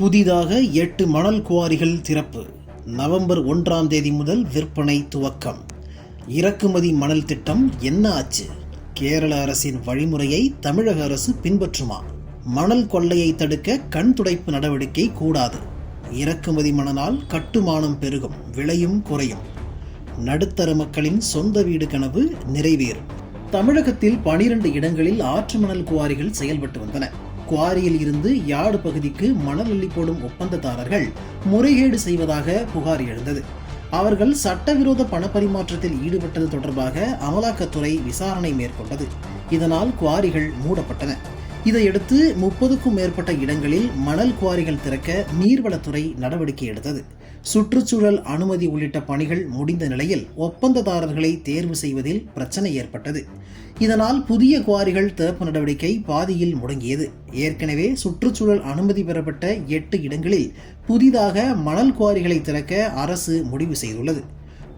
புதிதாக எட்டு மணல் குவாரிகள் திறப்பு. நவம்பர் ஒன்றாம் தேதி முதல் விற்பனை துவக்கம். இறக்குமதி மணல் திட்டம் என்ன ஆச்சு? கேரள அரசின் வழிமுறையை தமிழக அரசு பின்பற்றுமா? மணல் கொள்ளையை தடுக்க கண் துடைப்பு நடவடிக்கை கூடாது. இறக்குமதி மணலால் கட்டுமானம் பெருகும் விலையும் குறையும். நடுத்தர மக்களின் சொந்த வீடு கனவு நிறைவேறும். தமிழகத்தில் பனிரெண்டு இடங்களில் ஆற்று மணல் குவாரிகள் செயல்பட்டு வந்தன. குவாரியில் இருந்து யார்டு பகுதிக்கு மணல் அள்ளி போடும் ஒப்பந்ததாரர்கள் முறைகேடு செய்வதாக புகார் எழுந்தது. அவர்கள் சட்டவிரோத பணப்பரிமாற்றத்தில் ஈடுபட்டது தொடர்பாக அமலாக்கத்துறை விசாரணை மேற்கொண்டது. இதனால் குவாரிகள் மூடப்பட்டன. இதையடுத்து முப்பதுக்கும் மேற்பட்ட இடங்களில் மணல் குவாரிகள் திறக்க நீர்வளத்துறை நடவடிக்கை எடுத்தது. சுற்றுச்சூழல் அனுமதி உள்ளிட்ட பணிகள் முடிந்த நிலையில் ஒப்பந்ததாரர்களை தேர்வு செய்வதில் பிரச்சனை ஏற்பட்டது. இதனால் புதிய குவாரிகள் திறப்பு நடவடிக்கை பாதியில் முடங்கியது. ஏற்கனவே சுற்றுச்சூழல் அனுமதி பெறப்பட்ட எட்டு இடங்களில் புதிதாக மணல் குவாரிகளை திறக்க அரசு முடிவு செய்துள்ளது.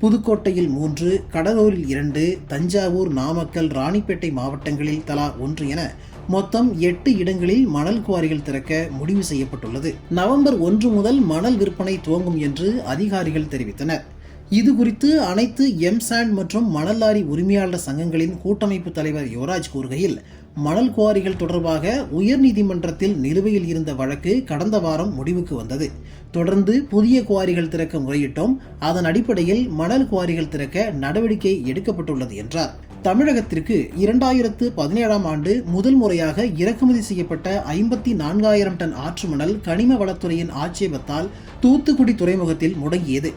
புதுக்கோட்டையில் மூன்று கடலூரில் இரண்டு தஞ்சாவூர் நாமக்கல் ராணிப்பேட்டை மாவட்டங்களில் தலா ஒன்று என மொத்தம் எட்டு இடங்களில் மணல் குவாரிகள் திறக்க முடிவு செய்யப்பட்டுள்ளது. நவம்பர் ஒன்று முதல் மணல் விற்பனை துவங்கும் என்று அதிகாரிகள் தெரிவித்தனர். இது குறித்து அனைத்து எம்சாண்ட் மற்றும் மணல் லாரி உரிமையாளர் சங்கங்களின் கூட்டமைப்பு தலைவர் யுவராஜ் கூறுகையில் மணல் குவாரிகள் தொடர்பாக உயர்நீதிமன்றத்தில் நிலுவையில் இருந்த வழக்கு கடந்த வாரம் முடிவுக்கு வந்தது. தொடர்ந்து புதிய குவாரிகள் திறக்க முறையிட்டோம். அதன் அடிப்படையில் மணல் குவாரிகள் திறக்க நடவடிக்கை எடுக்கப்பட்டுள்ளது என்றார். தமிழகத்திற்கு இரண்டாயிரத்து பதினேழாம் ஆண்டு முதல் முறையாக இறக்குமதி செய்யப்பட்ட ஐம்பத்தி நான்காயிரம் டன் ஆற்று மணல் கனிம வளத்துறையின் ஆட்சேபத்தால் தூத்துக்குடி துறைமுகத்தில் முடங்கியது.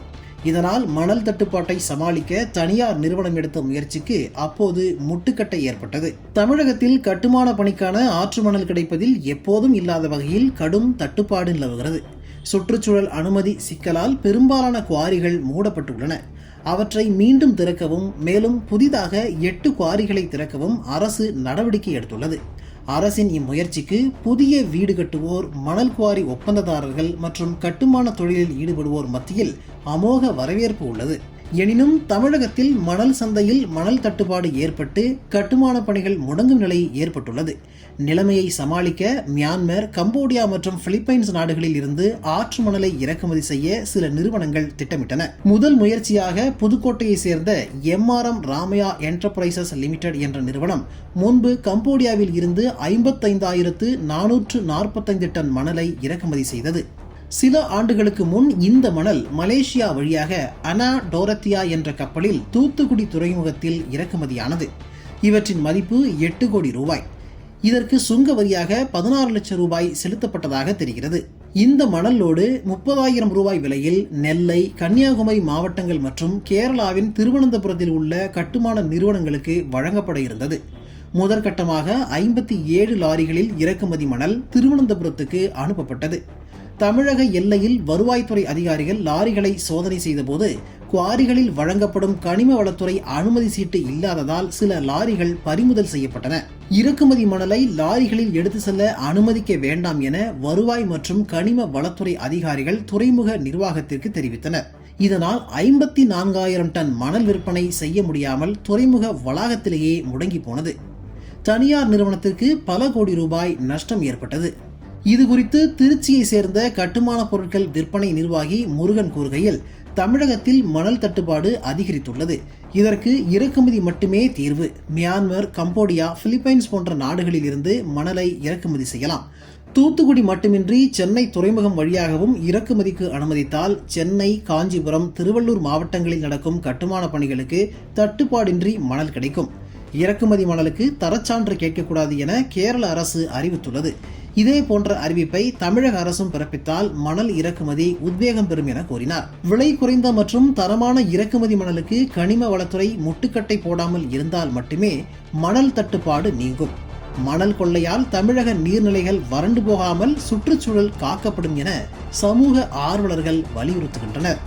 இதனால் மணல் தட்டுப்பாட்டை சமாளிக்க தனியார் நிறுவனம் எடுத்த முயற்சிக்கு அப்போது முட்டுக்கட்டை ஏற்பட்டது. தமிழகத்தில் கட்டுமான பணிக்கான ஆற்று மணல் கிடைப்பதில் எப்போதும் இல்லாத வகையில் கடும் தட்டுப்பாடு நிலவுகிறது. சுற்றுச்சூழல் அனுமதி சிக்கலால் பெரும்பாலான குவாரிகள் மூடப்பட்டுள்ளன. அவற்றை மீண்டும் திறக்கவும் மேலும் புதிதாக எட்டு குவாரிகளை திறக்கவும் அரசு நடவடிக்கை எடுத்துள்ளது. அரசின் இம்முயற்சிக்கு புதிய வீடு கட்டுவோர் மணல் குவாரி ஒப்பந்ததாரர்கள் மற்றும் கட்டுமான தொழிலில் ஈடுபடுவோர் மத்தியில் அமோக வரவேற்பு உள்ளது. எனினும் தமிழகத்தில் மணல் சந்தையில் மணல் தட்டுப்பாடு ஏற்பட்டு கட்டுமான பணிகள் முடங்கும் நிலை ஏற்பட்டுள்ளது. நிலைமையை சமாளிக்க மியான்மர் கம்போடியா மற்றும் பிலிப்பைன்ஸ் நாடுகளில் இருந்து ஆற்று மணலை இறக்குமதி செய்ய சில நிறுவனங்கள் திட்டமிட்டன. முதல் முயற்சியாக புதுக்கோட்டையை சேர்ந்த எம்ஆர்எம் ராமையா என்டர்பிரைசஸ் லிமிடெட் என்ற நிறுவனம் முன்பு கம்போடியாவில் இருந்து ஐம்பத்தைந்தாயிரத்து நானூற்று நாற்பத்தைந்து டன் மணலை இறக்குமதி செய்தது. சில ஆண்டுகளுக்கு முன் இந்த மணல் மலேசியா வழியாக அனா டோரத்தியா என்ற கப்பலில் தூத்துக்குடி துறைமுகத்தில் இறக்குமதியானது. இவற்றின் மதிப்பு எட்டு கோடி ரூபாய். இதற்கு சுங்க வரியாக பதினாறு லட்சம் ரூபாய் செலுத்தப்பட்டதாக தெரிகிறது. இந்த மணலோடு முப்பதாயிரம் ரூபாய் விலையில் நெல்லை கன்னியாகுமரி மாவட்டங்கள் மற்றும் கேரளாவின் திருவனந்தபுரத்தில் உள்ள கட்டுமான நிறுவனங்களுக்கு வழங்கப்பட இருந்தது. முதற்கட்டமாக ஐம்பத்தி ஏழு லாரிகளில் இறக்குமதி மணல் திருவனந்தபுரத்துக்கு அனுப்பப்பட்டது. தமிழக எல்லையில் வருவாய்த்துறை அதிகாரிகள் லாரிகளை சோதனை செய்தபோது குவாரிகளில் வழங்கப்படும் கனிம வளத்துறை அனுமதி சீட்டு இல்லாததால் சில லாரிகள் பறிமுதல் செய்யப்பட்டன. இறக்குமதி மணலை லாரிகளில் எடுத்து செல்ல அனுமதிக்க வேண்டாம் என வருவாய் மற்றும் கனிம வளத்துறை அதிகாரிகள் துறைமுக நிர்வாகத்திற்கு தெரிவித்தனர். இதனால் ஐம்பத்தி நான்காயிரம் டன் மணல் விற்பனை செய்ய முடியாமல் துறைமுக வளாகத்திலேயே முடங்கி போனது. தனியார் நிறுவனத்திற்கு பல கோடி ரூபாய் நஷ்டம் ஏற்பட்டது. இது குறித்து திருச்சியை சேர்ந்த கட்டுமான பொருட்கள் விற்பனை நிர்வாகி முருகன் கூறுகையில் தமிழகத்தில் மணல் தட்டுப்பாடு அதிகரித்துள்ளது. இதற்கு இறக்குமதி மட்டுமே தீர்வு. மியான்மர் கம்போடியா பிலிப்பைன்ஸ் போன்ற நாடுகளில் இருந்து மணலை இறக்குமதி செய்யலாம். தூத்துக்குடி மட்டுமின்றி சென்னை துறைமுகம் வழியாகவும் இறக்குமதிக்கு அனுமதித்தால் சென்னை காஞ்சிபுரம் திருவள்ளூர் மாவட்டங்களில் நடக்கும் கட்டுமான பணிகளுக்கு தட்டுப்பாடின்றி மணல் கிடைக்கும். இறக்குமதி மணலுக்கு தரச்சான்று கேட்கக்கூடாது என கேரள அரசு அறிவித்துள்ளது. இதே போன்ற அறிவிப்பை தமிழக அரசும் பிறப்பித்தால் மணல் இறக்குமதி உத்வேகம் பெறும் என கூறினார். விலை குறைந்த மற்றும் தரமான இறக்குமதி மணலுக்கு கனிம வளத்துறை முட்டுக்கட்டை போடாமல் இருந்தால் மட்டுமே மணல் தட்டுப்பாடு நீங்கும். மணல் கொள்ளையால் தமிழக நீர்நிலைகள் வறண்டு போகாமல் சுற்றுச்சூழல் காக்கப்படும் என சமூக ஆர்வலர்கள் வலியுறுத்துகின்றனர்.